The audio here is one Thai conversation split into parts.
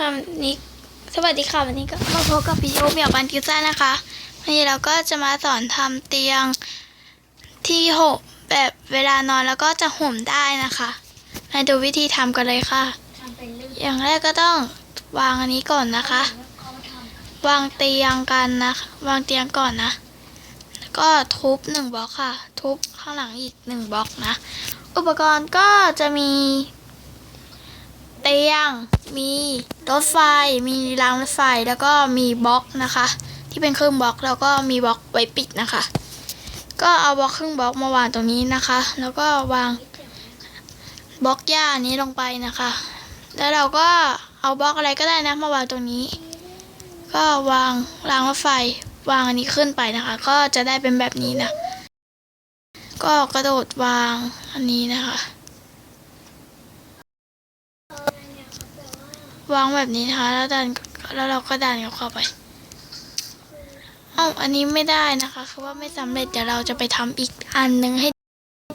ค่ะวันนี้สวัสดีค่ะวันนี้ก็มาพบกับพี่โอเหมียบันกิซ่านะคะวันนี้เราก็จะมาสอนทำเตียงที่ห่มแบบเวลานอนแล้วก็จะห่มได้นะคะมาดูวิธีทำกันเลยค่ะ อย่างแรกก็ต้องวางอันนี้ก่อนนะคะ วางเตียงกันนะคะ วางเตียงก่อนนะแล้วก็ทุบหนึ่งบล็อกค่ะ ทุบข้างหลังอีกหนึ่งบล็อกนะ อุปกรณ์ก็จะมี เตียง มีรถไฟ มีรางรถไฟ แล้วก็มีบล็อกนะคะ ที่เป็นครึ่งบล็อกแล้วก็มีบล็อกไว้ปิดนะคะ ก็เอาบล็อกครึ่งบล็อกมาวางตรงนี้นะคะ แล้วก็วางบล็อกหญ้านี้ลงไปนะคะ แล้วเราก็เอาบล็อกอะไรก็ได้นะมาวางตรงนี้ ก็วางรางรถไฟ วางอันนี้ขึ้นไปนะคะ ก็จะได้เป็นแบบนี้นะ ก็กระโดดวางอันนี้นะคะ วางแบบนี้นะคะแล้วดันแล้วเราก็ดันเข้าไปเอ้าอันนี้ไม่ได้นะคะคือว่าไม่สำเร็จเดี๋ยวเราจะไปทำอีกอันหนึงให้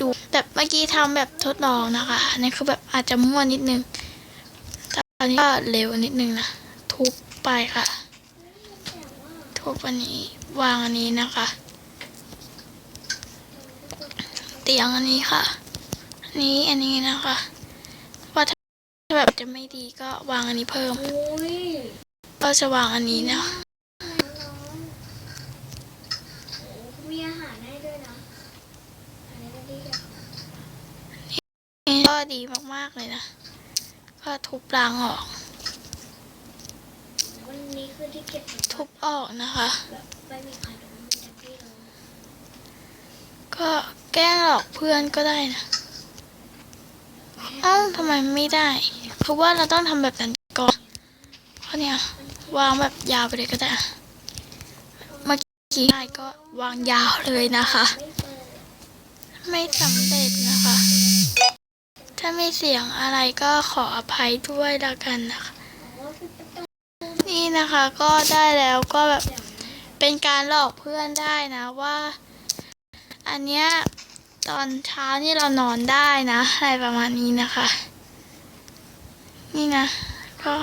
ดูแบบเมื่อกี้ทำแบบทดลองนะคะอันนี้คือแบบอาจจะมั่วนิดนึงตอนนี้ก็เร็วนิดนึงนะทุบไปค่ะ ทุบอันนี้วางอันนี้นะคะ เตียงอันนี้ค่ะอันนี้อันนี้นะคะ จะไม่ดีก็วางอันนี้เพิ่มำอุ้ยก็จะวางอันนี้นะน้องโอ้มีอาหารให้ด้วยนะอันนี้ก็ดีอะก็ดีมากๆเลยนะ ก็ทุบรางออกวันนี้คือที่เก็บของทุบออกนะคะแบบไม่มีใครรู้มีแต่พี่รู้ก็แกล้งหลอกเพื่อนก็ได้นะ เอ้าทำไมไม่ได้คือว่าเราต้องทำแบบนั้นก่อนเพราะเนี่ยวางแบบยาวไปเลยก็ได้เมื่อกี้ได้ก็วางยาวเลยนะคะ ไม่สำเร็จนะคะ ถ้ามีเสียงอะไรก็ขออภัยด้วยและกันนะคะ นี่นะคะก็ได้แล้วก็แบบเป็นการหลอกเพื่อนได้นะว่า อันเนี้ย ตอนเช้านี่เรานอนได้นะ อะไรประมาณนี้นะคะ นี่นะ ก็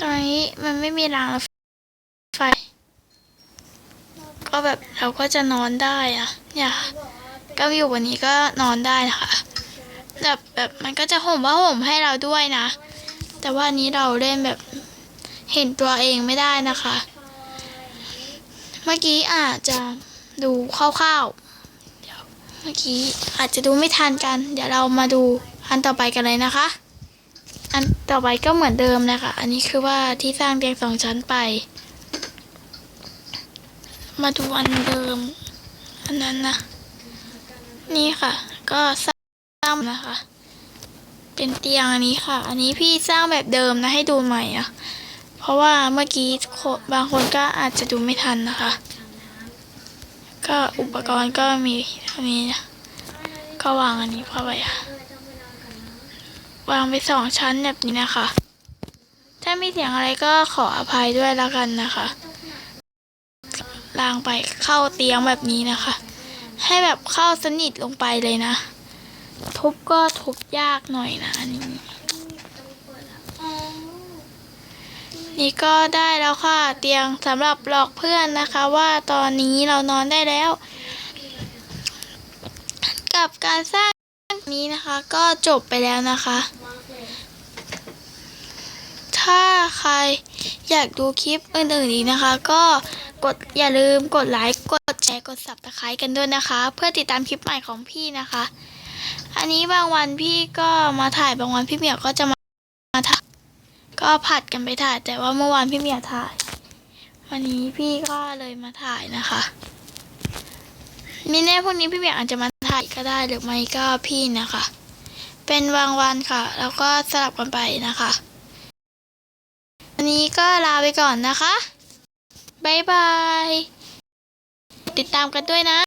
ตอนนี้มันไม่มีรางรถไฟ ก็แบบเราก็จะนอนได้อะเนี่ยค่ะบอกว่าเป็นก็อยู่วันนี้ก็นอนได้นะคะแบบแบบมันก็จะห่มว่าห่มให้เราด้วยนะ แต่ว่าอันนี้เราเล่นแบบเห็นตัวเองไม่ได้นะคะ เมื่อกี้อาจจะดูคร่าวๆ มื่อกี้อาจจะดูไม่ทันกัน เดี๋ยวเรามาดูอันต่อไปกันเลยนะคะ อันต่อไปก็เหมือนเดิมเลยค่ะอันนี้คือว่าที่สร้างเตียงสองชั้นไป มาดูอันเดิม อันนั้นนะนี่ค่ะ ก็สร้างนะคะ เป็นเตียงอันนี้ค่ะ อันนี้พี่สร้างแบบเดิมนะให้ดูใหม่อะเพราะว่าเมื่อกี้บางคนก็อาจจะดูไม่ทันนะคะ ก็อุปกรณ์ก็มีเท่านี้ก็วางอันนี้เข้าไปค่ะเอไปวางไปสองชั้นแบบนี้นะคะ ถ้ามีเสียงอะไรก็ขออภัยด้วยแล้วกันนะคะลางไปเข้าเตียงแบบนี้นะคะ ให้แบบเข้าสนิทลงไปเลยนะ ทุบก็ทุบยากหน่อยนะอันนี้ อ๋อ นี่ก็ได้แล้วค่ะ เตียงสำหรับหลอกเพื่อนนะคะ ว่าตอนนี้เรานอนได้แล้ว กับการสร้างนี้นะคะ ก็จบไปแล้วนะคะ ถ้าใครอยากดูคลิปอื่นๆอีกนะคะ ก็กดอย่าลืมกดไลค์กดแชร์กด subscribe กันด้วยนะคะ เพื่อติดตามคลิปใหม่ของพี่นะคะ อันนี้บางวันพี่ก็มาถ่ายบางวันพี่เหมียวก็จะมา ก็ผัดกันไปถ่าย แต่ว่าเมื่อวานพี่เมียถ่าย วันนี้พี่ก็เลยมาถ่ายนะคะมีแน่พรุ่งนี้พี่เมียอาจจะมาถ่ายก็ได้หรือไม่ก็พี่นะคะ เป็นบางวันค่ะ แล้วก็สลับกันไปนะคะวันนี้ก็ลาไปก่อนนะคะ บ๊ายบาย ติดตามกันด้วยนะ